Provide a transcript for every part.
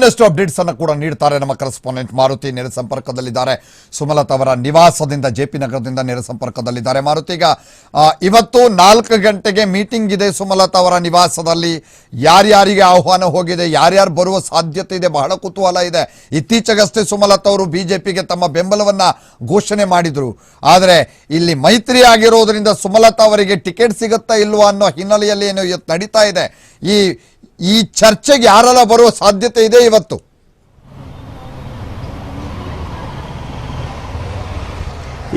ಇನ್ನಷ್ಟು ಅಪ್ಡೇಟ್ಸ್ ಅನ್ನು ಕೂಡ ನೀಡ್ತಾರೆ ನಮ್ಮ ಕರೆಸ್ಪಾಂಡೆಂಟ್ ಮಾರುತಿ ನೇರ ಸಂಪರ್ಕದಲ್ಲಿದ್ದಾರೆ. ಸುಮಲತಾ ಅವರ ನಿವಾಸದಿಂದ ಜೆ ಪಿ ನಗರದಿಂದ ನೇರ ಸಂಪರ್ಕದಲ್ಲಿದ್ದಾರೆ. ಮಾರುತಿ, ಈಗ ಇವತ್ತು ನಾಲ್ಕು ಗಂಟೆಗೆ ಮೀಟಿಂಗ್ ಇದೆ ಸುಮಲತಾ ಅವರ ನಿವಾಸದಲ್ಲಿ. ಯಾರ್ಯಾರಿಗೆ ಆಹ್ವಾನ ಹೋಗಿದೆ, ಯಾರ್ಯಾರು ಬರುವ ಸಾಧ್ಯತೆ ಇದೆ, ಬಹಳ ಕುತೂಹಲ ಇದೆ. ಇತ್ತೀಚೆಗಷ್ಟೇ ಸುಮಲತಾ ಅವರು ಬಿಜೆಪಿಗೆ ತಮ್ಮ ಬೆಂಬಲವನ್ನ ಘೋಷಣೆ ಮಾಡಿದ್ರು. ಆದರೆ ಇಲ್ಲಿ ಮೈತ್ರಿ ಆಗಿರೋದ್ರಿಂದ ಸುಮಲತಾ ಅವರಿಗೆ ಟಿಕೆಟ್ ಸಿಗುತ್ತಾ ಇಲ್ವಾ ಅನ್ನೋ ಹಿನ್ನೆಲೆಯಲ್ಲಿ ಏನು ನಡೀತಾ ಇದೆ. ಈ ಈ ಚರ್ಚೆಗೆ ಯಾರೆಲ್ಲ ಬರುವ ಸಾಧ್ಯತೆ ಇದೆ ಇವತ್ತು?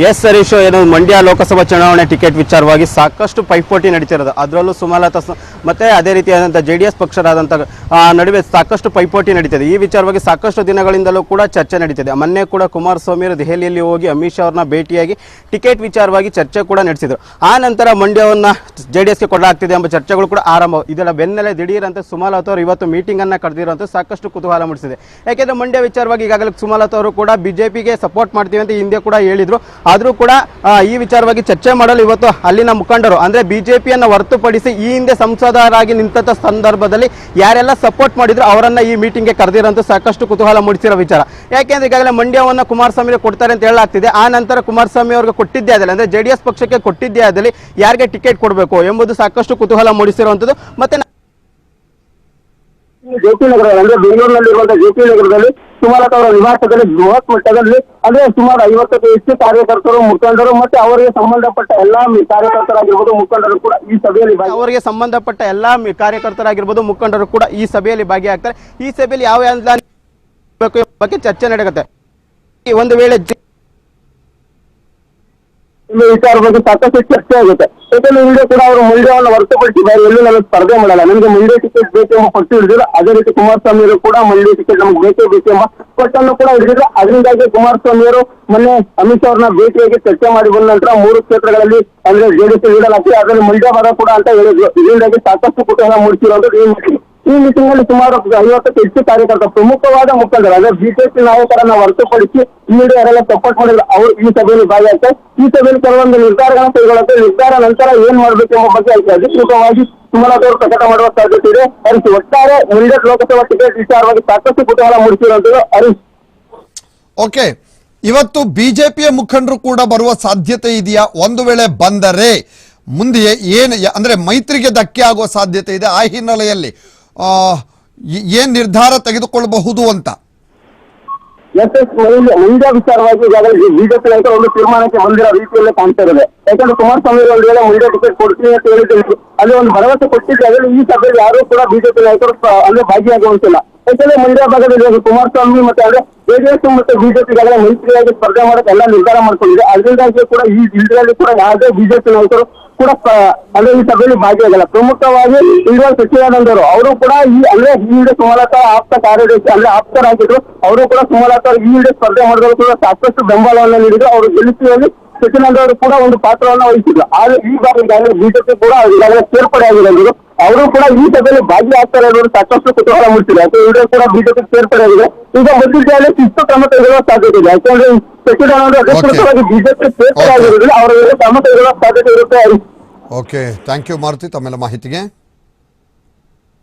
ಎಸ್ ಸರೀಶ್ ಏನು ಮಂಡ್ಯ ಲೋಕಸಭಾ ಚುನಾವಣೆ ಟಿಕೆಟ್ ವಿಚಾರವಾಗಿ ಸಾಕಷ್ಟು ಪೈಪೋಟಿ ನಡೀತಿರೋದು. ಅದರಲ್ಲೂ ಸುಮಲತಾ ಮತ್ತೆ ಅದೇ ರೀತಿಯಾದಂಥ ಜೆ ಡಿ ಎಸ್ ಪಕ್ಷರಾದಂಥ ನಡುವೆ ಸಾಕಷ್ಟು ಪೈಪೋಟಿ ನಡೀತಿದೆ. ಈ ವಿಚಾರವಾಗಿ ಸಾಕಷ್ಟು ದಿನಗಳಿಂದಲೂ ಕೂಡ ಚರ್ಚೆ ನಡೀತಿದೆ. ಮೊನ್ನೆ ಕೂಡ ಕುಮಾರಸ್ವಾಮಿ ಅವರು ದೆಹಲಿಯಲ್ಲಿ ಹೋಗಿ ಅಮಿತ್ ಶಾ ಅವ್ರನ್ನ ಭೇಟಿಯಾಗಿ ಟಿಕೆಟ್ ವಿಚಾರವಾಗಿ ಚರ್ಚೆ ಕೂಡ ನಡೆಸಿದರು. ಆ ನಂತರ ಮಂಡ್ಯವನ್ನು ಜೆ ಡಿ ಎಸ್ಗೆ ಕೊಡಲಾಗ್ತಿದೆ ಎಂಬ ಚರ್ಚೆಗಳು ಕೂಡ ಆರಂಭ ಇದೆಲ್ಲ ಬೆನ್ನಲ್ಲೇ ದಿಢೀರಂತೆ ಸುಮಲತಾ ಅವರು ಇವತ್ತು ಮೀಟಿಂಗನ್ನು ಕರೆದಿರುವಂಥ ಸಾಕಷ್ಟು ಕುತೂಹಲ ಮೂಡಿಸಿದೆ. ಯಾಕೆಂದರೆ ಮಂಡ್ಯ ವಿಚಾರವಾಗಿ ಈಗಾಗಲೇ ಸುಮಲತಾ ಅವರು ಕೂಡ ಬಿಜೆಪಿಗೆ ಸಪೋರ್ಟ್ ಮಾಡ್ತೀವಿ ಅಂತ ಹಿಂದೆ ಕೂಡ ಹೇಳಿದ್ರು. ಆದರೂ ಕೂಡ ಈ ವಿಚಾರವಾಗಿ ಚರ್ಚೆ ಮಾಡಲು ಇವತ್ತು ಅಲ್ಲಿನ ಮುಖಂಡರು, ಅಂದ್ರೆ ಬಿಜೆಪಿಯನ್ನು ಹೊರತುಪಡಿಸಿ ಈ ಹಿಂದೆ ಸಂಸದರಾಗಿ ನಿಂತ ಸಂದರ್ಭದಲ್ಲಿ ಯಾರೆಲ್ಲ ಸಪೋರ್ಟ್ ಮಾಡಿದ್ರು ಅವರನ್ನು ಈ ಮೀಟಿಂಗ್ಗೆ ಕರೆದಿರೋಂಥ ಸಾಕಷ್ಟು ಕುತೂಹಲ ಮೂಡಿಸಿರೋ ವಿಚಾರ. ಯಾಕೆಂದ್ರೆ ಈಗಾಗಲೇ ಮಂಡ್ಯವನ್ನ ಕುಮಾರಸ್ವಾಮಿ ಕೊಡ್ತಾರೆ ಅಂತ ಹೇಳಲಾಗ್ತಿದೆ. ಆ ನಂತರ ಕುಮಾರಸ್ವಾಮಿ ಅವ್ರಿಗೆ ಕೊಟ್ಟಿದ್ದೇ ಆದಲ್ಲಿ. ಅಂದ್ರೆ ಜೆ ಡಿ ಎಸ್ ಪಕ್ಷಕ್ಕೆ ಕೊಟ್ಟಿದ್ದೇ ಆದಲ್ಲಿ ಯಾರಿಗೆ ಟಿಕೆಟ್ ಕೊಡಬೇಕು ಎಂಬುದು ಸಾಕಷ್ಟು ಕುತೂಹಲ ಮೂಡಿಸಿರುವಂಥದ್ದು. ಮತ್ತೆ ಜೆಪಿ ನಗರ, ಅಂದ್ರೆ ಬೆಂಗಳೂರಿನಲ್ಲಿರುವಂತಹ ಜೆಪಿ ನಗರದಲ್ಲಿ ಸುಮಲತಾ ಅವರ ನಿವಾಸದಲ್ಲಿ ಬೃಹತ್ ಮಟ್ಟದಲ್ಲಿ ಅಂದ್ರೆ ಸುಮಾರು ಐವತ್ತಕ್ಕೂ ಹೆಚ್ಚು ಕಾರ್ಯಕರ್ತರು, ಮುಖಂಡರು ಮತ್ತೆ ಅವರಿಗೆ ಸಂಬಂಧಪಟ್ಟ ಎಲ್ಲಾ ಕಾರ್ಯಕರ್ತರಾಗಿರ್ಬೋದು ಮುಖಂಡರು ಕೂಡ ಈ ಸಭೆಯಲ್ಲಿ ಅವರಿಗೆ ಸಂಬಂಧಪಟ್ಟ ಎಲ್ಲಾ ಕಾರ್ಯಕರ್ತರಾಗಿರ್ಬೋದು ಮುಖಂಡರು ಕೂಡ ಈ ಸಭೆಯಲ್ಲಿ ಭಾಗಿಯಾಗ್ತಾರೆ. ಈ ಸಭೆಯಲ್ಲಿ ಯಾವ ಬಗ್ಗೆ ಚರ್ಚೆ ನಡೆಯುತ್ತೆ? ಒಂದು ವೇಳೆ ಈ ವಿಚಾರ ಬಗ್ಗೆ ಸಾಕಷ್ಟು ಚರ್ಚೆ ಆಗುತ್ತೆ. ಯಾಕಂದ್ರೆ ಹಿಂದೆ ಕೂಡ ಅವರು ಮಂಡ್ಯವನ್ನು ಹೊರತುಪಡಿಸಿ ಬೇರೆ ಎಲ್ಲೂ ನಾನು ಸ್ಪರ್ಧೆ ಮಾಡಲ್ಲ. ನಮಗೆ ಮಂಡ್ಯ ಟಿಕೆಟ್ ಬೇಕೆಂಬ ಪಟ್ಟು ಹಿಡಿದಿಲ್ಲ. ಅದೇ ರೀತಿ ಕುಮಾರಸ್ವಾಮಿ ಅವರು ಕೂಡ ಮಂಡ್ಯ ಟಿಕೆಟ್ ನಮ್ಗೆ ಬೇಕೇ ಬೇಕೆಂಬ ಪಟ್ಟನ್ನು ಕೂಡ ಹಿಡಿದ್ರು ಅದರಿಂದಾಗಿ ಕುಮಾರಸ್ವಾಮಿ ಅವರು ಮೊನ್ನೆ ಅಮಿತ್ ಅವ್ರನ್ನ ಭೇಟಿಯಾಗಿ ಚರ್ಚೆ ಮಾಡಿ ಬಂದ ನಂತರ ಮೂರು ಕ್ಷೇತ್ರಗಳಲ್ಲಿ ಅಂದ್ರೆ ಜೆಡಿಎಸ್ ನೀಡಲಾಗ್ತದೆ ಅದರಲ್ಲಿ ಮಂಡ್ಯ ಬರ ಕೂಡ ಅಂತ ಹೇಳಿದ್ರು. ಇದರಿಂದಾಗಿ ಸಾಕಷ್ಟು ಕುತೂಹಲ ಮೂಡಿಸಿರೋದು ಈ ಮೀಟಿಂಗ್ ಈ ಮೀಟಿಂಗ್ನಲ್ಲಿ ಸುಮಾರು ಐವತ್ತಕ್ಕೆ ಹೆಚ್ಚು ಕಾರ್ಯಕರ್ತರು ಪ್ರಮುಖವಾದ ಮುಖಂಡರು ಅಂದ್ರೆ ಬಿಜೆಪಿ ನಾಯಕರನ್ನ ಹೊರತುಪಡಿಸಿ ಹಿಂದೆ ಯಾರೆಲ್ಲ ಸಪೋರ್ಟ್ ಮಾಡಿದ್ರು, ಅವರು ಈ ಸಭೆಯಲ್ಲಿ ಭಾಗಿಯಾಗ್ತಾರೆ. ಈ ಸಭೆಯಲ್ಲಿ ಕೆಲವೊಂದು ನಿರ್ಧಾರಗಳನ್ನು ಕೈಗೊಳ್ಳುತ್ತೆ ನಿರ್ಧಾರ ನಂತರ ಏನ್ ಮಾಡಬೇಕೆಂಬ ಬಗ್ಗೆ ಅಧಿಕೃತವಾಗಿ ಅವರು ಪ್ರಕಟ ಮಾಡುವ ಸಾಧ್ಯತೆ ಇದೆ. ಹರೀಶ್, ಒಟ್ಟಾರೆ ಮುಂದಕ್ಕೆ ಲೋಕಸಭಾ ಟಿಕೆಟ್ ವಿಚಾರವಾಗಿ ಸಾಕಷ್ಟು ಕುತೂಹಲ ಮೂಡಿಸಿರುವಂತದ್ದು ಹರೀಶ್. ಓಕೆ ಇವತ್ತು ಬಿಜೆಪಿಯ ಮುಖಂಡರು ಕೂಡ ಬರುವ ಸಾಧ್ಯತೆ ಇದೆಯಾ? ಒಂದು ವೇಳೆ ಬಂದರೆ ಮುಂದೆ ಏನು, ಅಂದ್ರೆ ಮೈತ್ರಿಗೆ ಧಕ್ಕೆ ಆಗುವ ಸಾಧ್ಯತೆ ಇದೆ ಆ ಹಿನ್ನೆಲೆಯಲ್ಲಿ. ಏನ್ ನಿರ್ಧಾರ ತೆಗೆದುಕೊಳ್ಳಬಹುದು ಅಂತ? ಎಸ್ ಎಸ್ ವಿಚಾರವಾಗಿ ಈಗಾಗಲೇ ಬಿಜೆಪಿ ನಾಯಕರು ಒಂದು ತೀರ್ಮಾನಕ್ಕೆ ಬಂದಿರೋ ರೀತಿಯಲ್ಲೇ ಕಾಣ್ತಾ ಇದೆ ಯಾಕಂದ್ರೆ ಕುಮಾರಸ್ವಾಮಿ ಒಂದು ವೇಳೆ ಟಿಕೆಟ್ ಕೊಡ್ತೀನಿ ಅಂತ ಹೇಳಿದ್ರು. ಅಲ್ಲಿ ಒಂದು ಭರವಸೆ ಕೊಟ್ಟಿದ್ದೆ ಅದರಲ್ಲಿ ಈ ಸಭೆಯಲ್ಲಿ ಯಾರು ಕೂಡ ಬಿಜೆಪಿ ನಾಯಕರು ಅಲ್ಲಿ ಭಾಗಿಯಾಗುವಂತಿಲ್ಲ. ಯಾಕಂದ್ರೆ ಮಂಡ್ಯ ಭಾಗದಲ್ಲಿ ಕುಮಾರಸ್ವಾಮಿ ಮತ್ತೆ ಅಂದ್ರೆ ಜೆಡಿಎಸ್ ಮತ್ತು ಬಿಜೆಪಿ ಈಗಾಗಲೇ ಮೈತ್ರಿಯಾಗಿ ಸ್ಪರ್ಧೆ ಮಾಡಕ್ಕೆ ಎಲ್ಲ ನಿರ್ಧಾರ ಮಾಡ್ಕೊಂಡಿದೆ. ಅದರಿಂದಾಗಿ ಕೂಡ ಈ ಜಿಲ್ಲೆಯಲ್ಲಿ ಕೂಡ ಯಾವುದೇ ಬಿಜೆಪಿ ನಾಯಕರು ಕೂಡ ಅಂದ್ರೆ ಈ ಸಭೆಯಲ್ಲಿ ಭಾಗಿಯಾಗಲ್ಲ. ಪ್ರಮುಖವಾಗಿ ಇಂಡಿಯಾ ಸಚಿವಾನಂದ ಅವರು ಅವರು ಕೂಡ ಈ ಅಂದ್ರೆ ಈ ಹಿಂದೆ ಸುಮಲತಾ ಆಪ್ತ ಕಾರ್ಯದರ್ಶಿ, ಅಂದ್ರೆ ಆಪ್ತರಾಗಿದ್ರು. ಅವರು ಕೂಡ ಸುಮಲತಾ ಈ ಸ್ಪರ್ಧೆ ಮಾಡಿದ್ರು ಕೂಡ ಸಾಕಷ್ಟು ಬೆಂಬಲವನ್ನು ನೀಡಿದ್ರು. ಅವರು ಗೆಲ್ಲಿಸುವಲ್ಲಿ ಸಚಿವಾನಂದ ಅವರು ಕೂಡ ಒಂದು ಪಾತ್ರವನ್ನು ವಹಿಸಿದ್ರು. ಆದ್ರೆ ಈ ಬಾರಿ ಬಿಜೆಪಿ ಕೂಡ ಈಗಾಗಲೇ ಸೇರ್ಪಡೆ ಆಗಿರೋದು ಅವರು ಕೂಡ ಈ ಸಭೆಯಲ್ಲಿ ಭಾಗಿಯಾಗ್ತಾರೆ ಅನ್ನೋದು ಸಾಕಷ್ಟು ಕುತೂಹಲ ಮೂಡಿಸಿದೆ. ಯಾಕೆ ಇವರು ಕೂಡ ಬಿಜೆಪಿ ಸೇರ್ಪಡೆ ಆಗಿದೆ ಈಗ ಮುಂದಿನ ಶಿಸ್ತು ಕ್ರಮ ಕೈಗೊಳ್ಳುವ ಸಾಧ್ಯತೆ ಇದೆ. ಯಾಕಂದ್ರೆ ಸಚಿವರು ಅಧಿಕೃತವಾಗಿ ಬಿಜೆಪಿ ಸೇರ್ಪಡೆ. ಆಗಿರೋದ್ರಿಂದ ಅವರ ಕ್ರಮ ಕೈಗೊಳ್ಳುವ ಸಾಧ್ಯತೆ ಇರುತ್ತೆ. ಓಕೆ ಥ್ಯಾಂಕ್ ಯು ಮಾರುತಿ ತಮ್ಮೆಲ್ಲ ಮಾಹಿತಿಗೆ.